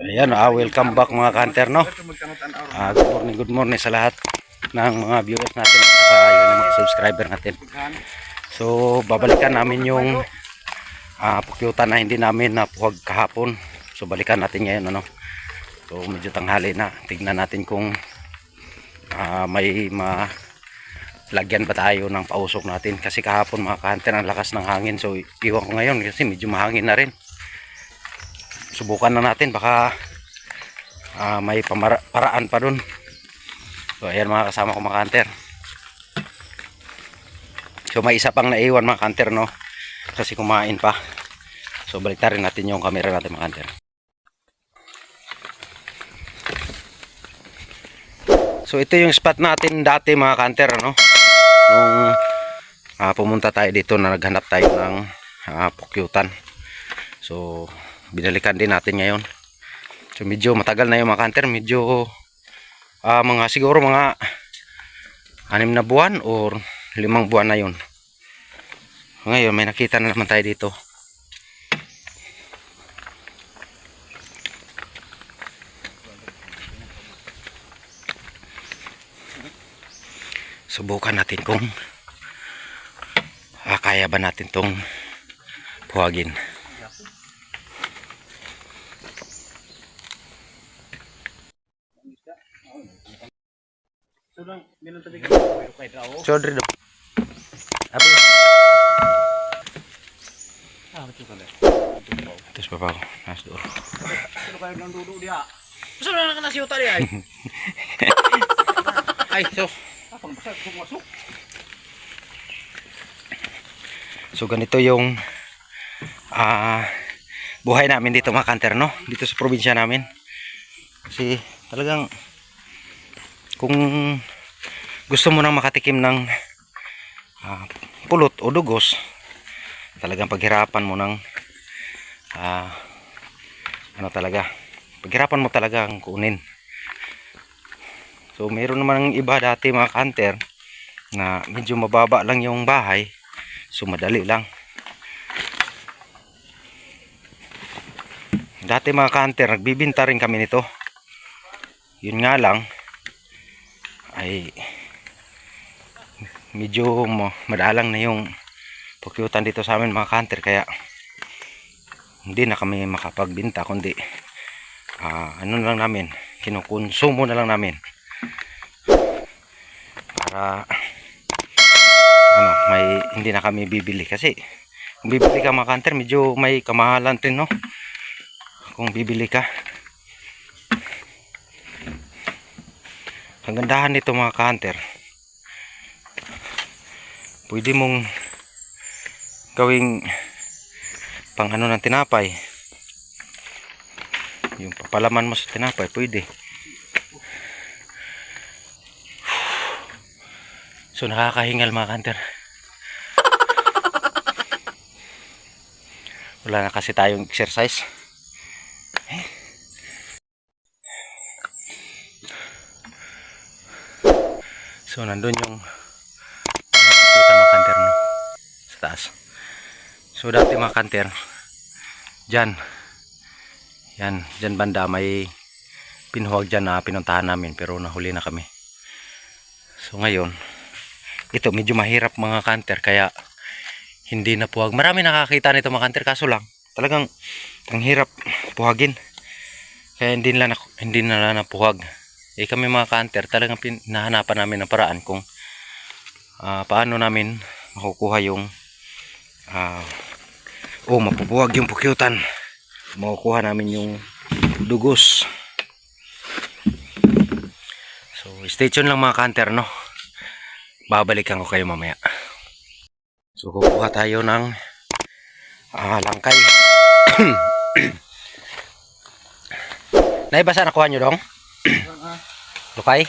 Ayan, ah, welcome back mga kanter, no? Ah, good morning, good morning sa lahat ng mga viewers natin at saka yun, mga subscriber natin. So, babalikan namin yung ah, pukyutan na hindi namin napuhag kahapon. So, balikan natin ngayon, ano? So, medyo tanghali na. Tignan natin kung ah, may ma lagyan ba tayo ng pausok natin. Kasi kahapon mga kanter, ang lakas ng hangin. So, iwan ko ngayon kasi medyo mahangin na rin subukan na natin. Baka ah, may paraan pa dun. So ayan mga kasama ko mga kanter so may isa pang naiwan mga kanter no? Kasi kumain pa. So baliktarin natin yung camera natin mga kanter so ito yung spot natin dati mga kanter no nung ah, pumunta tayo dito na naghanap tayo ng ah, pukyutan. So binalikan din natin ngayon. So medyo matagal na yung mga kanter medyo ah, mga siguro mga anim na buwan or limang buwan na yun. Ngayon may nakita na naman tayo dito. Subukan natin kung ah, kaya ba natin tong puhagin Do. Apa? Terus bapak aku, nas dulu. Gusto na lang na si Utali ay. So. So ganito yung ah buhay namin dito mga kanter, no? Dito sa probinsya namin. Kasi talagang kung gusto mo nang makatikim ng ah, pulot o dugos, talagang paghirapan mo ng ah, ano talaga, paghirapan mo talaga ang kunin. So meron naman iba dati mga kanter na medyo mababa lang yung bahay. So madali lang. Dati mga kanter, nagbibinta rin kami nito. Yun nga lang ay medyo ma- madalang na yung pukyutan dito sa amin mga kanter kaya hindi na kami makapagbinta kundi ah, ano na lang namin kinukonsumo na lang namin. Para ano may hindi na kami bibili. Kasi kung bibili ka mga kanter medyo may kamahalan rin no? Kung bibili ka. Ang gandahan nito mga kanter pwede mong gawing pang ano ng tinapay yung papalaman mo sa tinapay pwede So nakakahingal mga kanter. Wala na kasi tayong exercise. Eh. So nandun yung kita mga kanter no? sa taas. So dati mga kanter, dyan, yan, dyan banda may pinuhuwag dyan na pinuntahan namin pero nahuli na kami. So ngayon, ito medyo mahirap mga kanter kaya hindi na puwag. Marami nakakita nito mga kanter kaso lang talagang ang hirap puhagin. Kaya hindi nila na, hindi na napuhag. Eh kami mga kanter talagang pinahanapan namin ng paraan kung ah, paano namin makukuha yung ah, o mapupuwag yung pukyutan. Makukuha namin yung dugos. So stay tuned lang mga kanter no babalikan ko kayo mamaya. So kukuha tayo ng ah, langkay. Naibasa nakuha nyo dong? Lukay?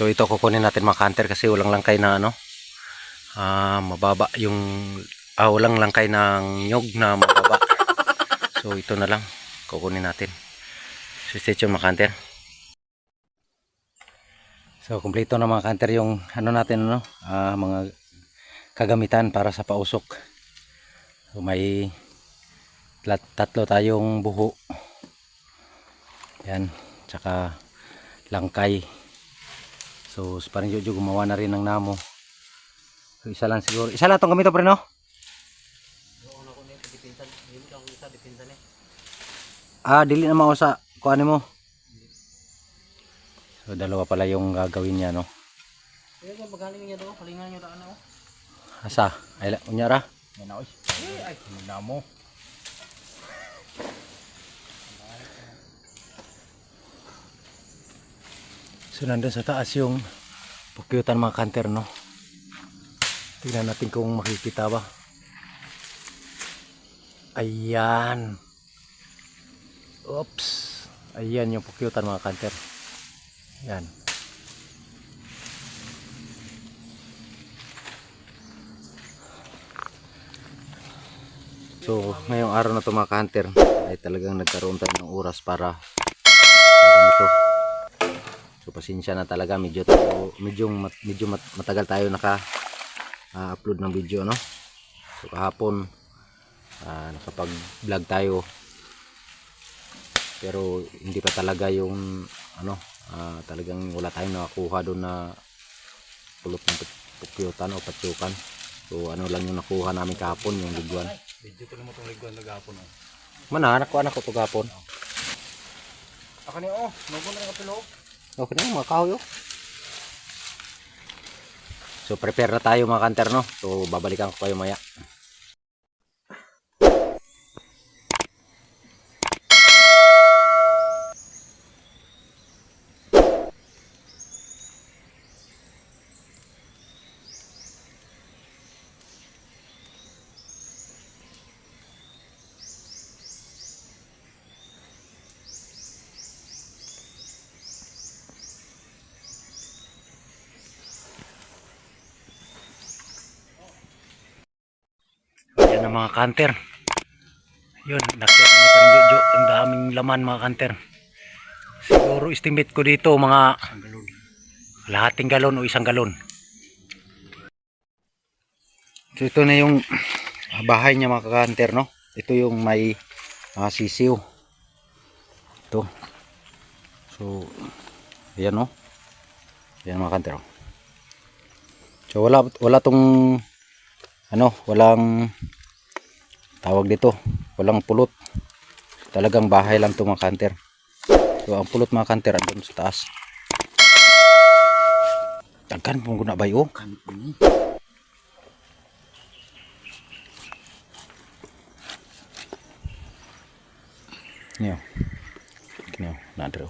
So ito kukunin natin mga kanter kasi walang langkay na ano. Ah, mababa yung ah, walang langkay ng nyog na mababa. So ito na lang kukunin natin. So stay tuned mga kanter. So kumpleto na mga kanter yung ano natin, ano, ah, mga kagamitan para sa pausok. So, may tat- tatlo tayong buho. Yan, tsaka langkay. So, si parang Jojo gumawa na rin ng namo. So, isa lang siguro. Isa lang itong gamito pre, no? Ah, dili na mao sa kuan mo. So, dalawa pala yung gagawin niya, no? Asa? Ay, unyara? Yan ako. Eh, ay, hindi mo. So nandun sa taas yung pukyutan mga kanter no. Tingnan natin kung makikita ba. Ayan. Oops. Ayan yung pukyutan mga kanter. Ayan. So ngayong araw na to mga kanter ay talagang nagkaroon tayo ng oras para para ganito. So pasensya na talaga medyo tayo, medyo mat- medyo mat- matagal tayo naka ah, upload ng video no. So kahapon ah, nakapag-vlog tayo. Pero hindi pa talaga yung ano ah, talagang wala tayong nakakuha doon na pulot ng pukyutan o patsukan. So ano lang yung nakuha namin kahapon yung liguan. Video ko naman itong liguan na gapon. Oh. Mana nakuha na ko to kahapon. Niya, oh. Nubo na kapilo. Okay na mga kahoy oh. So prepare na tayo mga kanter no. So babalikan ko kayo maya. Ayan ang mga kanter. Yun, nakita niyo pa rin Jojo. Ang daming laman mga kanter. Siguro estimate ko dito mga lahating galon o isang galon. So ito na yung bahay niya mga kanter no. Ito yung may ah, sisiw. Ito. So ayan no. Ayan mga kanter. oh. So wala wala tong ano, walang tawag dito, walang pulot. Talagang bahay lang to mga kanter. So ang pulot mga kanter andun sa taas. Dagkan pong guna ba yun? Niyo. Niyo, nadro.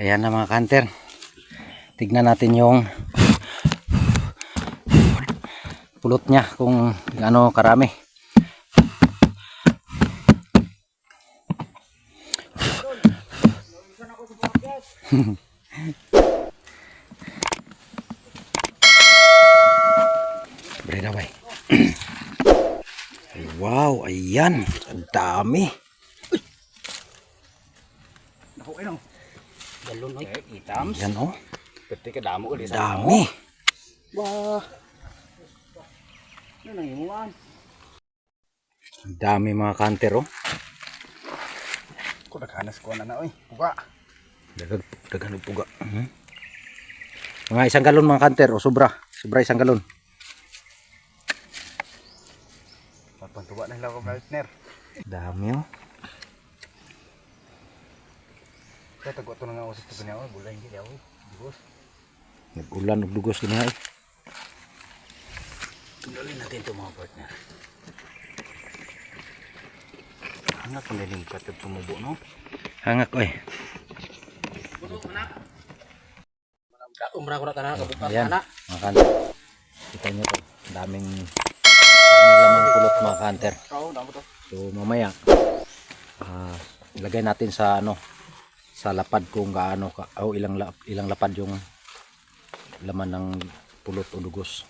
Ayan na mga kanter. Tignan natin yung pulot niya kung gaano karami. Bre na bay. wow, ayan. Dami. Ako kayo. Galon, oy. Itams. Ayan oh. Pwede ka damo ulit. Dami. Bah. Ano nang imuan? Dami mga kanter oh. Ko naghanas ko na na, oy. Buka. Dagan, dagan ng puga. Mhm. Mga isang galon mga kanter o sobra. Sobra isang galon. Papantuwa na lang ko partner. Dami oh. Kaya tagot ko na nga usap niya, oy. Bulay hindi ako. Bugos. Nag-ulan ug dugos din ay. Tunggalin natin ito mga partner. Hangat kung naling katag tumubo, no? Hangak oy. Umra ko na tanan, kabukas. Mga kanter. Kita nyo to. Ang Daming daming lamang pulot mga kanter. Oo, damo to. So mamaya ah ilagay natin sa ano sa lapad kung gaano ka o ilang lap, ilang lapad yung laman ng pulot o dugos.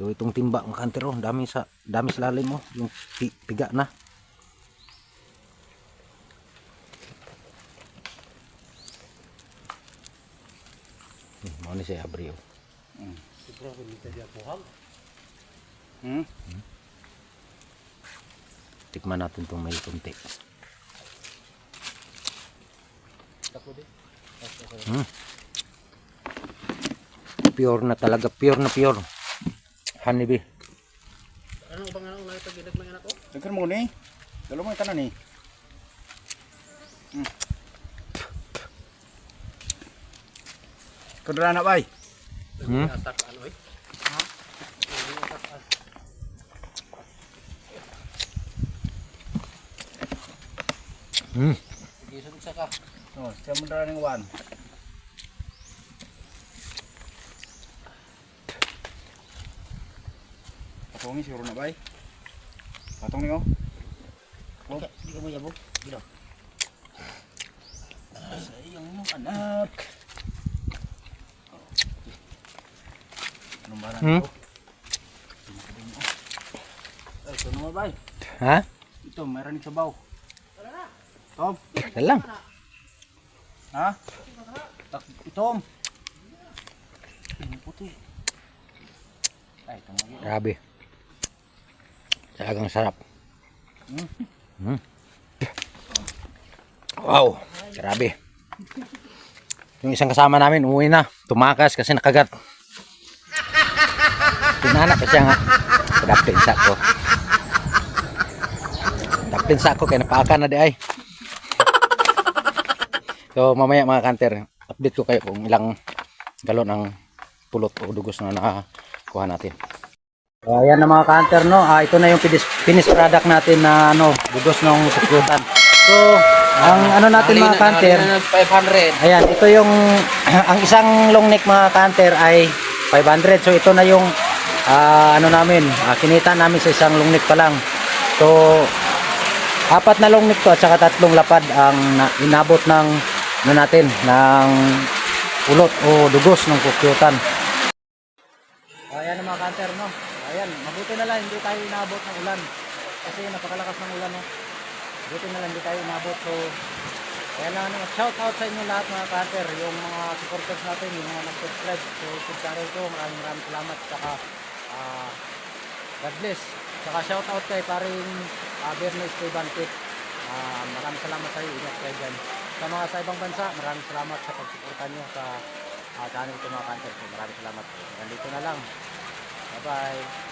So itong timba mga kanter oh, dami sa dami sa lalim mo, yung pi, piga na. Hmm, mo ni siya abri oh. Hmm? Tikman natin itong may kunti. Hmm. Pure na talaga, pure na pure. Honeybee. Dagkan mo ni. Dalo mo tanan ni. Hmm. Kadra na bay. Hmm? Hmm. Oh, siya mo dra ning wan. Patungi siguro na bay. Patong ni oh. Oh, Hindi ka mo yabog. Gino. sayang mo anak. Anong barang Hmm? ito? Naman bay. Ha? Ito, mayroon sabaw. Tom, Yan lang. Ha? Tak, itom. Puti. Ay, ito lagi. Grabe. Talagang sarap. Hmm. Hmm. Wow, grabe. Yung isang kasama namin, umuwi na. Tumakas kasi nakagat. Pinana pa siya nga. Dapin sa ko. Dapin sa ko, kaya napaaka na di ay. So, mamaya mga kanter, update ko kayo kung ilang galon ang pulot o dugos na nakakuha natin. So, ayan na mga kanter, no? Ah, ito na yung finis- finished product natin na ano, dugos ng sukyutan. So, ang ano natin mga kanter, 500. Ayan, ito yung ang isang long neck mga canter ay 500. So ito na yung ah, ano namin, ah, kinita namin sa isang long neck pa lang. So apat na long neck to at saka tatlong lapad ang na, inabot ng ano natin ng ulot o dugos ng kukyutan. Ayan mga canter no. Ayan, mabuti na lang hindi tayo inabot ng ulan. Kasi napakalakas ng ulan no. Buti na lang hindi tayo inabot. So kaya lang ano, shout out sa inyo lahat mga kanter, yung mga supporters natin, yung mga nag-subscribe YouTube channel ko, maraming maraming salamat. Saka, ah, God bless. Saka shout out kay paring uh, Bernes kay Bantit. Ah, maraming salamat sa iyo, ingat kayo dyan sa mga sa ibang bansa, maraming salamat sa pagsuporta nyo sa uh, channel ko mga kanser. So, maraming salamat. Nandito na lang. Bye-bye.